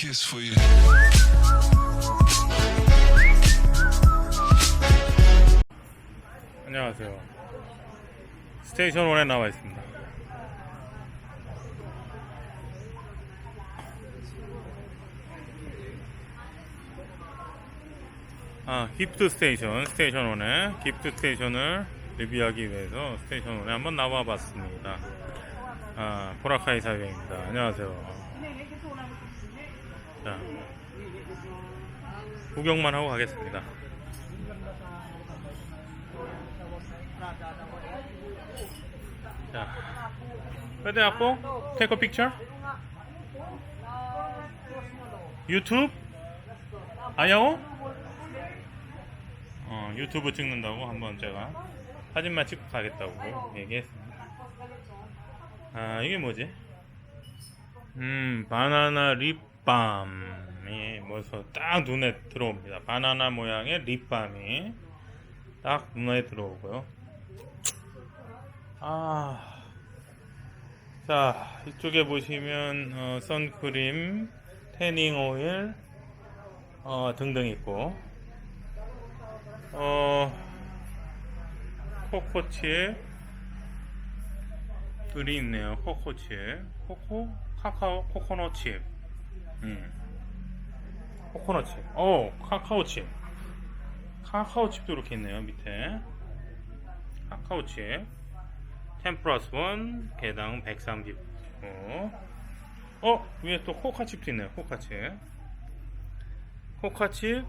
kiss for you. 안녕하세요. 스테이션 1에 나와 있습니다. 아, 기프트 스테이션, 스테이션 1에 기프트 스테이션을 리뷰하기 위해서 스테이션 1에 한번 나와 봤습니다. 아, 보라카이 사회입니다. 안녕하세요. 자, 구경만 하고 가겠습니다. 자, pwede ako take a picture? 유튜브? 아야오? 어, 유튜브 찍는다고 한번 제가 사진만 찍고 가겠다고 얘기했습니다. 아, 이게 뭐지? 음, 바나나 립 밤이 뭐서 딱 눈에 들어옵니다. 바나나 모양의 립밤이 딱 눈에 들어오고요. 아, 자 이쪽에 보시면 어, 선크림, 태닝 오일 어, 등등 있고 어, 코코칩 들이 있네요. 코코칩, 코코, 카카오, 코코넛 칩, 음, 코코넛 칩, 어, 카카오 칩, 카카오 칩도 이렇게 있네요. 밑에. 카카오 칩. 10 플러스 1 개당 130 어, 어 위에 또 코카칩도 있네요 코카칩. 코카칩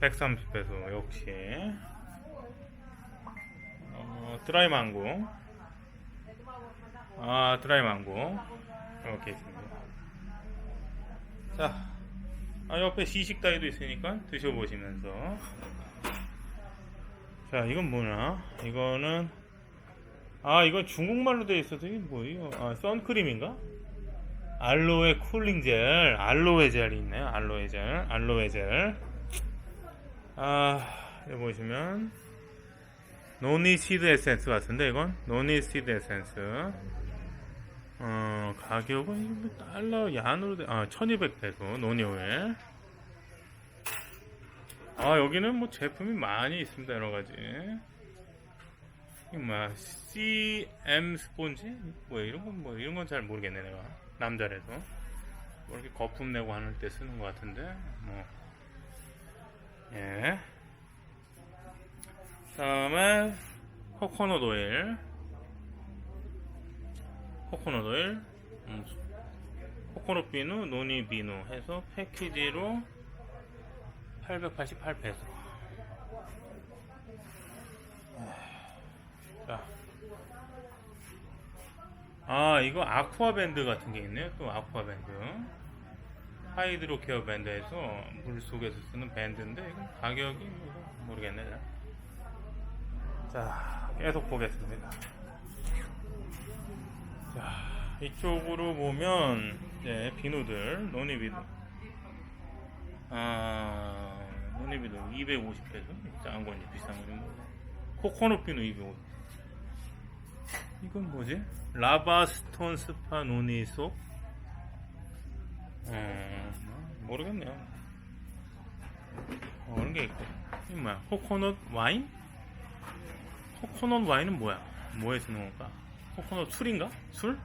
130배소 역시. 어, 드라이 망고. 아 드라이 망고. 이렇게 있습니다 자 아, 옆에 시식 따위도 있으니까 드셔보시면서. 자 이건 뭐냐? 이거는 아 이건 중국말로 되어 있어서 이게 뭐예요? 아 선크림인가? 알로에 쿨링 젤 알로에 젤이 있네요. 알로에 젤 알로에 젤 아 여기 보시면 노니 시드 에센스 같은데 이건? 노니 시드 에센스 어 가격은 뭐 달러 얀으로 돼, 아 1200페소 노니 오일 아 여기는 뭐 제품이 많이 있습니다 여러가지. 뭐야 CM 스폰지? 뭐 이런 건 뭐 이런 건 잘 모르겠네 내가. 남자라서. 뭐 이렇게 거품 내고 하는 때 쓰는 것 같은데 뭐. 예. 다음에 코코넛 오일 코코넛 오일 음, 코코넛 비누 노니 비누 해서 패키지로 888페소 자. 아, 이거 아쿠아 밴드 같은 게 있네요. 또 아쿠아 밴드. 하이드로 케어 밴드에서 물 속에서 쓰는 밴드인데, 이거 가격이 모르겠네. 요 자, 계속 보겠습니다. 자, 이쪽으로 보면, 네, 비누들, 노니 비누. 아, 노니 비누 250페소. 싼 건지 비싼 건지 모르겠네. 코코넛 비누 250. 이건 뭐지? 라바스톤 스파 노니소? 어, 모르겠네요. 어, 그런 게 있고. 이거 뭐야? 코코넛 와인? 코코넛 와인은 뭐야? 뭐에 쓰는 건가? 코코넛 술인가? 술?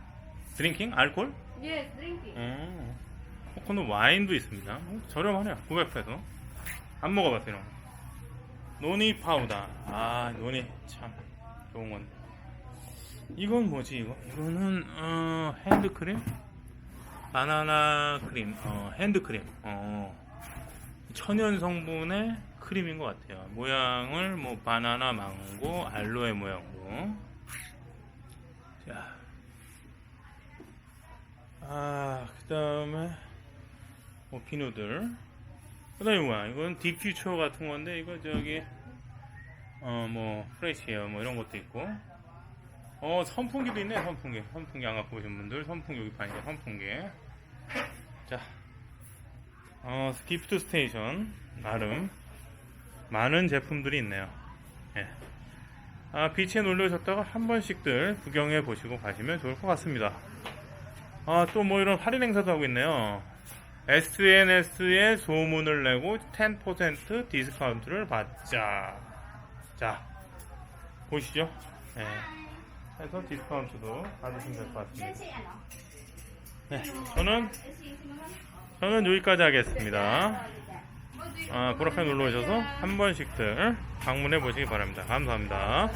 드링킹? 알콜? Yes, drinking. 어, 코코넛 와인도 있습니다. 어, 저렴하네요. 900페소. 안 먹어봤어요. 이런 거. 노니 파우더. 아, 노니 참 좋은 건데. 이건 뭐지 이거? 이거는 어, 핸드크림? 바나나 크림, 어, 핸드크림. 어, 천연 성분의 크림인 것 같아요. 모양을 뭐 바나나, 망고, 알로에 모양으로. 자, 아, 그 다음에 뭐 비누들. 그 다음에 뭐야? 이건 디퓨처 같은 건데 이거 저기 어 뭐 프레시에어 뭐 이런 것도 있고. 어 선풍기도 있네 선풍기 선풍기 안 갖고 오신 분들 선풍기 여기 파니까 선풍기 자 어 기프트 스테이션 나름 많은 제품들이 있네요 예. 아 비치에 놀러 오셨다가 한 번씩들 구경해 보시고 가시면 좋을 것 같습니다 아 또 뭐 이런 할인 행사도 하고 있네요 SNS에 소문을 내고 10% 디스카운트를 받자. 자, 보시죠. 네. 해서 디스카운트도 받으시면 될 것 같습니다. 네, 저는 저는 여기까지 하겠습니다. 아, 보라카 눌러 오셔서 한 번씩들 방문해 보시기 바랍니다. 감사합니다.